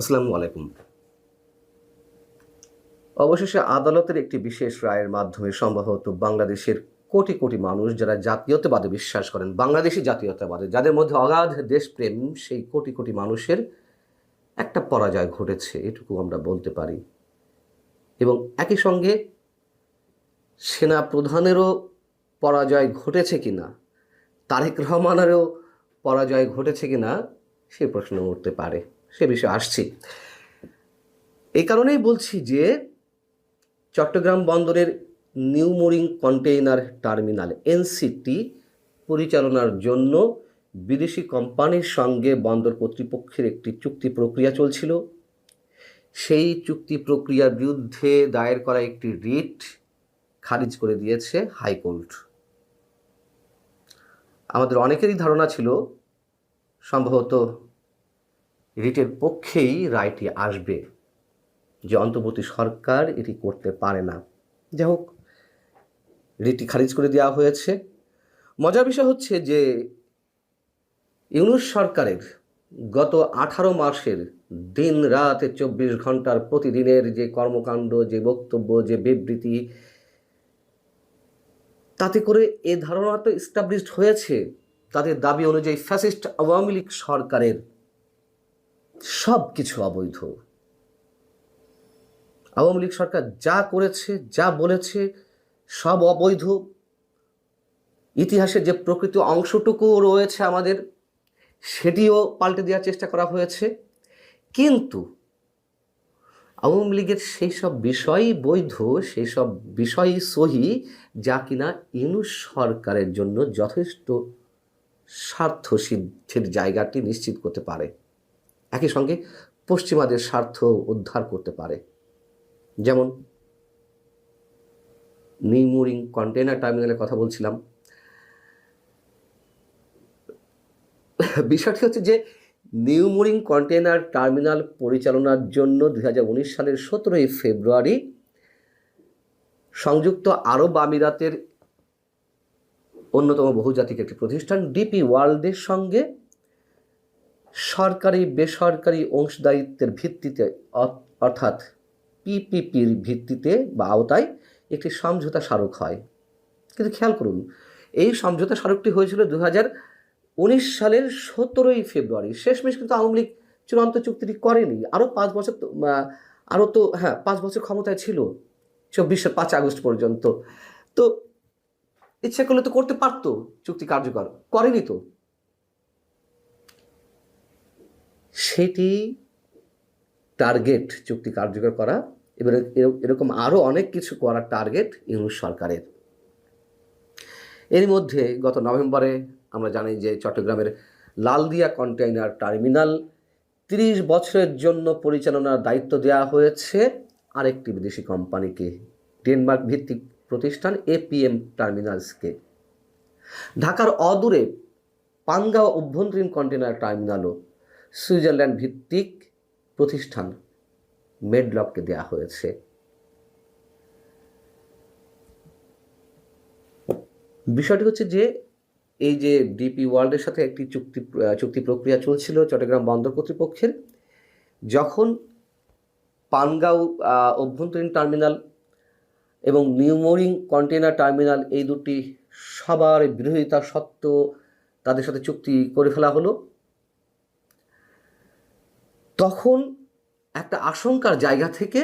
আসসালামু আলাইকুম। অবশেষে আদালতের একটি বিশেষ রায়ের মাধ্যমে সম্ভবত বাংলাদেশের কোটি কোটি মানুষ যারা জাতীয়তাবাদে বিশ্বাস করেন, বাংলাদেশি জাতীয়তাবাদে, যাদের মধ্যে অগাধ দেশপ্রেম, সেই কোটি কোটি মানুষের একটা পরাজয় ঘটেছে, এটুকু আমরা বলতে পারি। এবং একই সঙ্গে সেনা প্রধানেরও পরাজয় ঘটেছে কিনা, তারেক রহমানেরও পরাজয় ঘটেছে কিনা সে প্রশ্ন উঠতে পারে। সে বিষয়ে আসছি। এই কারণেই বলছি যে চট্টগ্রাম বন্দরের new mooring container terminal, NCT, পরিচালনার জন্য বিদেশি কোম্পানির সঙ্গে বন্দর কর্তৃপক্ষের একটি চুক্তি প্রক্রিয়া চলছিল। সেই চুক্তি প্রক্রিয়ার বিরুদ্ধে দায়ের করা একটি রিট খারিজ করে দিয়েছে হাইকোর্ট। আমাদের অনেকেরই ধারণা ছিল, সম্ভবত রিটের পক্ষেই রায়টি আসবে। যে অন্তর্বর্তী সরকার এটি করতে পারে না। যাই হোক, রিটটি খারিজ করে দেওয়া হয়েছে। মজার বিষয় হচ্ছে যে ইউনুস সরকারের গত আঠারো মাসের দিন রাত চব্বিশ ঘণ্টার প্রতিদিনের যে কর্মকাণ্ড, যে বক্তব্য, যে বিবৃতি, তাতে করে এ ধারণা তো ইস্টাবলিশড হয়েছে। তাদের দাবি অনুযায়ী ফ্যাসিস্ট আওয়ামী লীগ সরকারের সব কিছু অবৈধ। আওয়ামী লীগ সরকার যা করেছে, যা বলেছে, সব অবৈধ। ইতিহাসের যে প্রকৃত অংশটুকু রয়েছে আমাদের, সেটিও পাল্টে দেওয়ার চেষ্টা করা হয়েছে। কিন্তু আওয়ামী লীগের সেই সব বিষয়ই বৈধ সেই সব বিষয়ই সহি, যা কিনা ইনু সরকারের জন্য যথেষ্ট স্বার্থ সিদ্ধির জায়গাটি নিশ্চিত করতে পারে। একই সঙ্গে পশ্চিমাদের স্বার্থ উদ্ধার করতে পারে। যেমন নিমুরিং কন্টেনার টার্মিনালের কথা বলছিলাম। বিষয়টি হচ্ছে যে নিউমুরিং কন্টেনার টার্মিনাল পরিচালনার জন্য দু হাজার উনিশ সালের সতেরোই ফেব্রুয়ারি সংযুক্ত আরব আমিরাতের অন্যতম বহুজাতিক একটি প্রতিষ্ঠান ডিপি ওয়ার্ল্ডের সঙ্গে সরকারি, বেসরকারি অংশদায়িত্বের ভিত্তিতে অর্থাৎ পিপিপির ভিত্তিতে বা আওতায় একটি সমঝোতা স্মারক হয়। কিন্তু খেয়াল করুন, এই সমঝোতা স্মারকটি হয়েছিল দু উনিশ সালের সতেরোই ফেব্রুয়ারি। শেষমেশ কিন্তু আওয়ামী লীগ চূড়ান্ত চুক্তিটি করেনি। আরও পাঁচ বছর আরও তো হ্যাঁ পাঁচ বছর ক্ষমতায় ছিল, চব্বিশে পাঁচ আগস্ট পর্যন্ত। তো ইচ্ছা করলে তো করতে পারতো, চুক্তি কার্যকর। করেনি তো। সেটি টার্গেট চুক্তি কার্যকর করা, এবার এরকম আরও অনেক কিছু করার টার্গেট ইউনুস সরকারের। এর মধ্যে গত নভেম্বরে আমরা জানি যে চট্টগ্রামের লালদিয়া কন্টেইনার টার্মিনাল তিরিশ বছরের জন্য পরিচালনার দায়িত্ব দেওয়া হয়েছে আরেকটি বিদেশি কোম্পানিকে, ডেনমার্ক ভিত্তিক প্রতিষ্ঠান এপিএম টার্মিনালসকে। ঢাকার অদূরে পানগাঁও অভ্যন্তরীণ কন্টেনার টার্মিনালও সুইজারল্যান্ড ভিত্তিক প্রতিষ্ঠান মেডলককে দেওয়া হয়েছে। বিষয়টি হচ্ছে যে, এই যে ডিপি ওয়ার্ল্ডের সাথে একটি চুক্তি চুক্তি প্রক্রিয়া চলছিল চট্টগ্রাম বন্দর কর্তৃপক্ষের, যখন পানগাঁও অভ্যন্তরীণ টার্মিনাল এবং নিউমোরিং কন্টেনার টার্মিনাল এই দুটি সবার বিরোধিতা সত্ত্বেও তাদের সাথে চুক্তি করে ফেলা হলো। তখন একটা আশঙ্কার জায়গা থেকে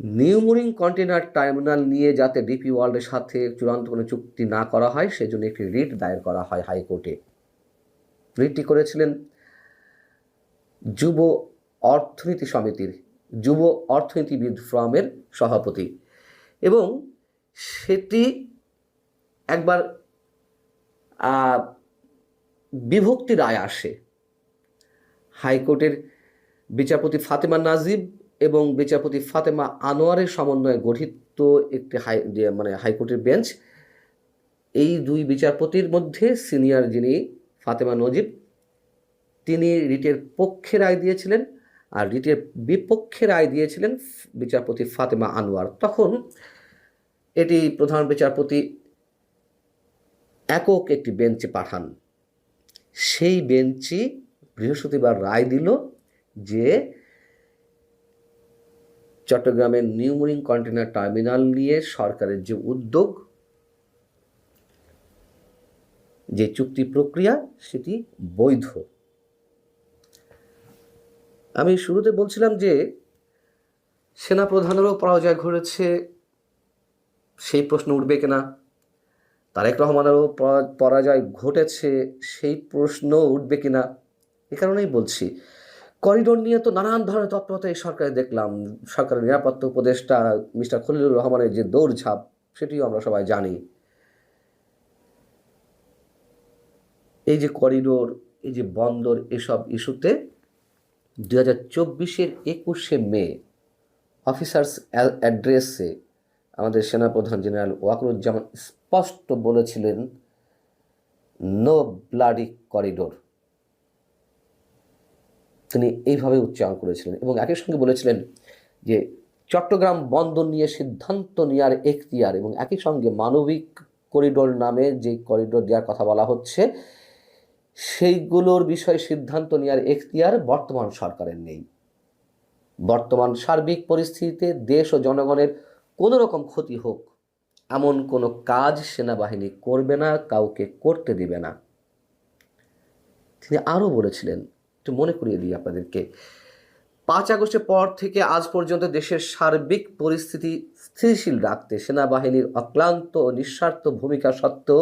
নিউমোরিং কন্টেনার টার্মিনাল নিয়ে যাতে ডিপি ওয়ার্ল্ডের সাথে চূড়ান্ত কোনো চুক্তি না করা হয়, সেজন্য একটি রিট দায়ের করা হয় হাইকোর্টে। রিটটি করেছিলেন যুব অর্থনীতি সমিতির, যুব অর্থনীতিবিদ ফ্রমের সভাপতি। এবং সেটি একবার বিভক্তি রায় আসে হাইকোর্টের বিচারপতি ফাতেমা নাজিব এবং বিচারপতি ফাতেমা আনোয়ারের সমন্বয়ে গঠিত একটি হাই মানে হাইকোর্টের বেঞ্চ। এই দুই বিচারপতির মধ্যে সিনিয়র যিনি ফাতেমা নজিব, তিনি রিটের পক্ষে রায় দিয়েছিলেন আর রিটের বিপক্ষে রায় দিয়েছিলেন বিচারপতি ফাতেমা আনোয়ার। তখন এটি প্রধান বিচারপতি একক একটি বেঞ্চে পাঠান। সেই বেঞ্চই বৃহস্পতিবার রায় দিল যে চট্টগ্রামের নিউমোরিং কন্টেনার টার্মিনাল নিয়ে সরকারের যে উদ্যোগ, যে চুক্তি প্রক্রিয়া, সেটি বৈধ। আমি শুরুতে বলছিলাম যে সেনা সেনাপ্রধানেরও পরাজয় ঘটেছে, সেই প্রশ্ন উঠবে কিনা, তারেক রহমানেরও পরাজয় ঘটেছে, সেই প্রশ্ন উঠবে কিনা, এ কারণেই বলছি। করিডোর নিয়ে তো নানান ধরনের তৎপরতা এই সরকারে দেখলাম। সরকারের নিরাপত্তা উপদেষ্টা মিস্টার খলিলুর রহমানের যে দৌড়ঝাঁপ, সেটিও আমরা সবাই জানি। এই যে করিডোর, এই যে বন্দর, এসব ইস্যুতে দু হাজার চব্বিশের একুশে মে অফিসার্স অ্যাড্রেসে আমাদের সেনাপ্রধান জেনারেল ওয়াকরুজ্জামান স্পষ্ট বলেছিলেন, নো ব্লাডি করিডোর। তিনি এইভাবে উচ্চারণ করেছিলেন এবং একই সঙ্গে বলেছিলেন যে, চট্টগ্রাম বন্দর নিয়ে সিদ্ধান্ত নেওয়ার এখতিয়ার এবং একই সঙ্গে মানবিক করিডোর নামে যে করিডোর দেওয়ার কথা বলা হচ্ছে, সেইগুলোর বিষয়ে সিদ্ধান্ত নেওয়ার এখতিয়ার বর্তমান সরকারের নেই। বর্তমান সার্বিক পরিস্থিতিতে দেশ ও জনগণের কোনো রকম ক্ষতি হোক, এমন কোনো কাজ সেনাবাহিনী করবে না, কাউকে করতে দিবে না। তিনি আরও বলেছিলেন একটু মনে করিয়ে দিই আপনাদেরকে। পাঁচ আগস্টের পর থেকে আজ পর্যন্ত দেশের সার্বিক পরিস্থিতি স্থিতিশীল রাখতে সেনাবাহিনীর অক্লান্ত নিঃস্বার্থ ভূমিকা সত্ত্বেও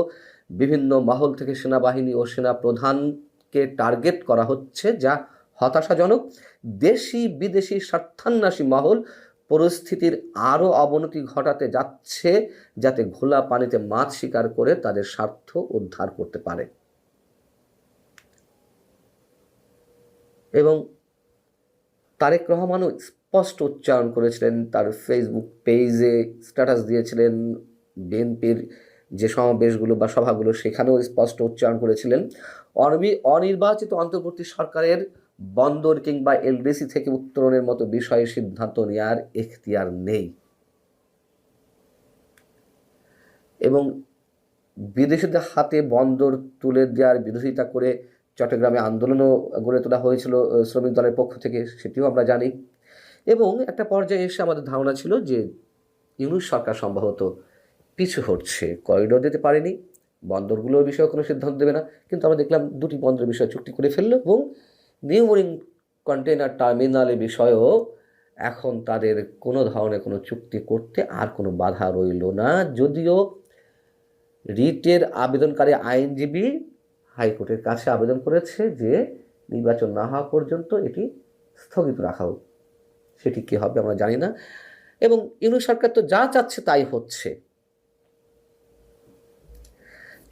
বিভিন্ন মহল থেকে সেনাবাহিনী ও সেনা প্রধানকে টার্গেট করা হচ্ছে, যা হতাশাজনক। দেশি বিদেশি স্বার্থান্বেষী মহল পরিস্থিতির আরও অবনতি ঘটাতে যাচ্ছে, যাতে ঘোলা পানিতে মাছ শিকার করে তাদের স্বার্থ উদ্ধার করতে পারে। এবং তারেক রহমানও স্পষ্ট উচ্চারণ করেছিলেন, তার ফেসবুক পেজে স্ট্যাটাস দিয়েছিলেন বিএনপির যে সমাবেশগুলো বা সভাগুলো সেখানেও স্পষ্ট উচ্চারণ করেছিলেন। অনবি, অনির্বাচিত অন্তর্বর্তী সরকারের বন্দর কিংবা এলডিসি থেকে উত্তরণের মতো বিষয়ে সিদ্ধান্ত নেওয়ার এখতিয়ার নেই। এবং বিদেশিদের হাতে বন্দর তুলে দেওয়ার বিরোধিতা করে চট্টগ্রামে আন্দোলনও গড়ে তোলা হয়েছিল শ্রমিক দলের পক্ষ থেকে, সেটিও আমরা জানি। এবং একটা পর্যায়ে এসে আমাদের ধারণা ছিল যে ইউনুস সরকার সম্ভবত পিছু হটছে করিডোর দিতে পারেনি বন্দরগুলোর বিষয়ে কোনো সিদ্ধান্ত দেবে না। কিন্তু আমরা দেখলাম দুটি বন্দরের বিষয়ে চুক্তি করে ফেলল এবং নিউ মরিং কন্টেনার টার্মিনালের বিষয়েও এখন তাদের কোনো ধরনের কোনো চুক্তি করতে আর কোনো বাধা রইল না। যদিও রিটের আবেদনকারী আইনজীবী হাইকোর্টের কাছে আবেদন করেছে যে নির্বাচন না হওয়া পর্যন্ত এটি স্থগিত রাখা হোক। সেটি কী হবে আমরা জানি না। এবং ইউনিট সরকার তো যা চাচ্ছে তাই হচ্ছে।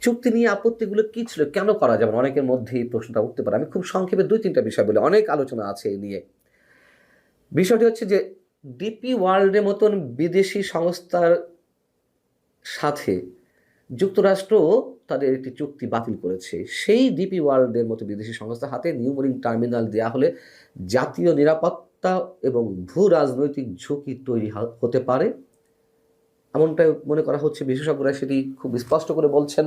চুক্তি নিয়ে আপত্তিগুলো কী ছিল, কেন করা যাবে অনেকের মধ্যে এই প্রশ্নটা উঠতে পারে। আমি খুব সংক্ষেপে দুই তিনটা বিষয় বলি। অনেক আলোচনা আছে এই নিয়ে। বিষয়টি হচ্ছে যে ডিপি ওয়ার্ল্ডের মতন বিদেশি সংস্থার সাথে যুক্তরাষ্ট্র তাদের একটি চুক্তি বাতিল করেছে। সেই ডিপি ওয়ার্ল্ডের মতো বিদেশি সংস্থার হাতে নিউমোরিং টার্মিনাল দেওয়া হলে জাতীয় নিরাপত্তা এবং ভূ রাজনৈতিক ঝুঁকি তৈরি হতে পারে। এমনটাই মনে করা হচ্ছে বিশেষজ্ঞরা, সেটি খুব স্পষ্ট করে বলছেন।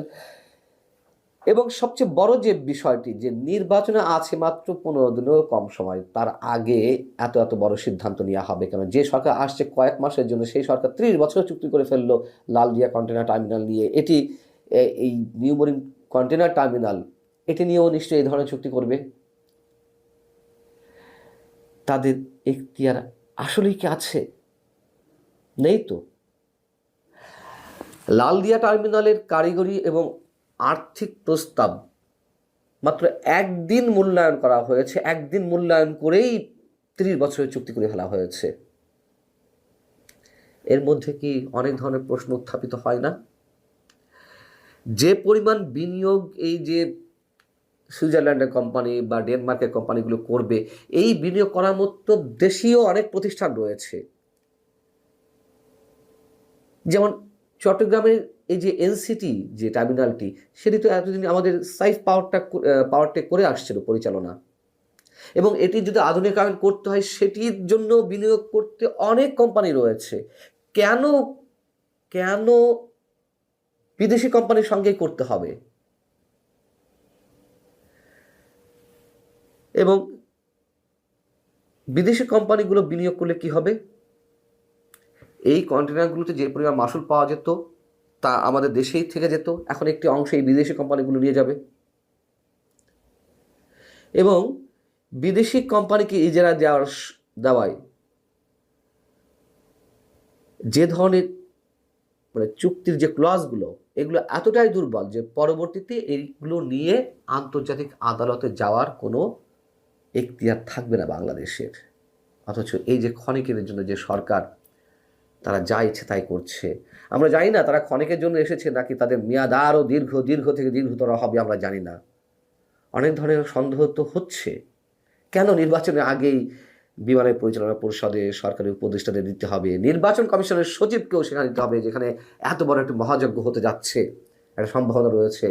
এবং সবচেয়ে বড় যে বিষয়টি, যে নির্বাচনে আছে মাত্র পনেরো দিনেরও কম সময়, তার আগে এত এত বড় সিদ্ধান্ত নেওয়া হবে কেন? যে সরকার আসছে কয়েক মাসের জন্য, সেই সরকার ত্রিশ বছর চুক্তি করে ফেলল লালদিয়া কন্টেনার টার্মিনাল নিয়ে। এটি এই নিউমোরিং কন্টেনার টার্মিনাল, এটি নিয়েও নিশ্চয়ই এই ধরনের চুক্তি করবে। তাদের এখতিয়ার আসলেই কি আছে? নেই তো। লালদিয়া টার্মিনালের কারিগরি এবং আর্থিক প্রস্তাব, মাত্র একদিন মূল্যায়ন করা হয়েছে। একদিন মূল্যায়ন করেই ত্রিশ বছরের চুক্তি করে ফেলা হয়েছে। এর মধ্যে কি অনেক ধরনের প্রশ্ন উত্থাপিত হয় না? যে পরিমাণ বিনিয়োগ এই যে সুইজারল্যান্ডের কোম্পানি বা ডেনমার্কের কোম্পানিগুলো করবে, এই বিনিয়োগ করার মতো দেশীয় অনেক প্রতিষ্ঠান রয়েছে। যেমন চট্টগ্রামের এই যে এনসিটি যে টার্মিনালটি, সেটি তো এতদিন আমাদের সাইফ পাওয়ারটা পাওয়ারটেক করে আসছিল পরিচালনা। এবং এটি যদি আধুনিকায়ন করতে হয়, সেটির জন্য বিনিয়োগ করতে অনেক কোম্পানি রয়েছে। কেন কেন বিদেশি কোম্পানির সঙ্গেই করতে হবে। এবং বিদেশি কোম্পানিগুলো বিনিয়োগ করলে কি হবে? এই কন্টেনারগুলোতে যে পরিমাণ মাসুল পাওয়া যেত, তা আমাদের দেশেই থেকে যেত। এখন একটি অংশ এই বিদেশি কোম্পানিগুলো নিয়ে যাবে। এবং বিদেশি কোম্পানিকে ইজারা দেওয়ার দেওয়ায় যে ধরনের মানে চুক্তির যে ক্লজগুলো এগুলো এতটাই দুর্বল যে পরবর্তীতে এইগুলো নিয়ে আন্তর্জাতিক আদালতে যাওয়ার কোনো এখতিয়ার থাকবে না বাংলাদেশের। অথচ এই যে ক্ষণিকের জন্য যে সরকার, তারা যা ইচ্ছে তাই করছে। আমরা জানি না তারা ক্ষণিকের জন্য এসেছে নাকি তাদের মেয়াদ আরও দীর্ঘ দীর্ঘ থেকে দীর্ঘতর হবে আমরা জানি না। অনেক ধরনের সন্দেহ তো হচ্ছে। কেন নির্বাচনের আগেই বিমানের পরিচালনা পরিষদে সরকারি উপদেষ্টাদের দিতে হবে। নির্বাচন কমিশনের সচিবকেও সেখানে দিতে হবে, যেখানে এত বড় একটা মহাযজ্ঞ হতে যাচ্ছে, একটা সম্ভাবনা রয়েছে।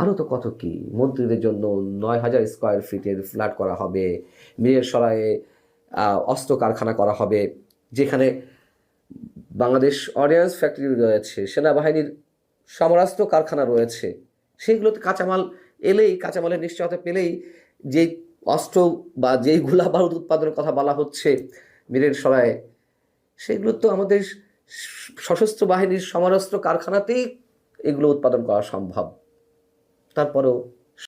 আরও তো কত কি? মন্ত্রীদের জন্য নয় হাজার স্কোয়ার ফিটের ফ্ল্যাট করা হবে মিরের সরায়ে অস্ত্র কারখানা করা হবে, যেখানে বাংলাদেশ অর্ডিন্যান্স ফ্যাক্টরি রয়েছে, সেনাবাহিনীর সমরাস্ত্র কারখানা রয়েছে। সেইগুলোতে কাঁচামাল এলেই, কাঁচামালের নিশ্চয়তা পেলেই, যেই অস্ত্র বা যেই গোলা বারুদ উৎপাদনের কথা বলা হচ্ছে মিরের সরায় সেগুলো তো আমাদের সশস্ত্র বাহিনীর সমরাস্ত্র কারখানাতেই এগুলো উৎপাদন করা সম্ভব। তারপরেও